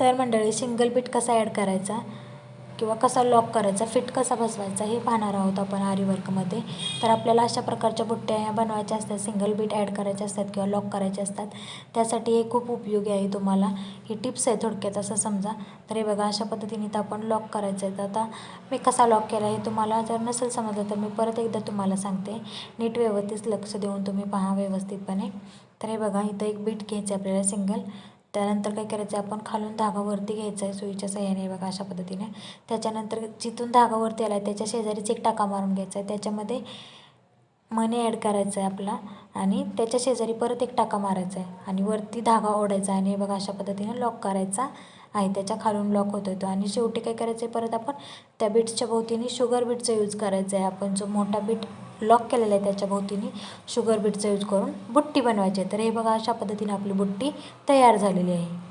तर मंडळी single bit कसा ॲड करायचा? किंवा कसा लॉक करायचा? फिट कसा बसवायचा? हे पाहणार आहोत आपण आरीवर्कमध्ये तर आपल्याला अशा प्रकारच्या बुट्ट्या ह्या बनवायच्या असतात. सिंगल बीट ॲड करायच्या असतात किंवा लॉक करायचे असतात. त्यासाठी हे खूप उपयोगी आहे तुम्हाला. ही टिप्स आहे थोडक्यात असं समजा. तर हे बघा अशा पद्धतीने तर आपण लॉक करायचं आहे तर आता मी कसा लॉक केला हे तुम्हाला जर नसेल समजलं तर मी परत एकदा तुम्हाला सांगते. नीट व्यवस्थित लक्ष देऊन तुम्ही पहा व्यवस्थितपणे. तर हे बघा इथं एक बीट घ्यायचं आहे आपल्याला सिंगल त्यानंतर काय करायचं आहे आपण खालून धागा वरती घ्यायचा आहे सुईच्या सहाय्याने बघा अशा पद्धतीने. त्याच्यानंतर जिथून धागा वरती आला आहे त्याच्या शेजारीच एक टाका मारून घ्यायचा आहे. त्याच्यामध्ये मणी ॲड करायचा आहे आपला आणि त्याच्या शेजारी परत एक टाका मारायचा आहे. आणि वरती धागा ओढायचा आहे आणि बघा अशा पद्धतीने लॉक करायचा आहे. त्याच्या खालून लॉक होतो तो आणि शेवटी काय करायचं आहे परत आपण त्या बीट्सच्या भोवतीने शुगर बीटचा यूज करायचा आहे. आपण जो मोठा बीट लॉक केलेला आहे त्याच्या भोवतीने. शुगर बीटचा यूज करून बुट्टी बनवायची आहे. तर हे बघा अशा पद्धतीने आपली बुट्टी तयार झालेली आहे.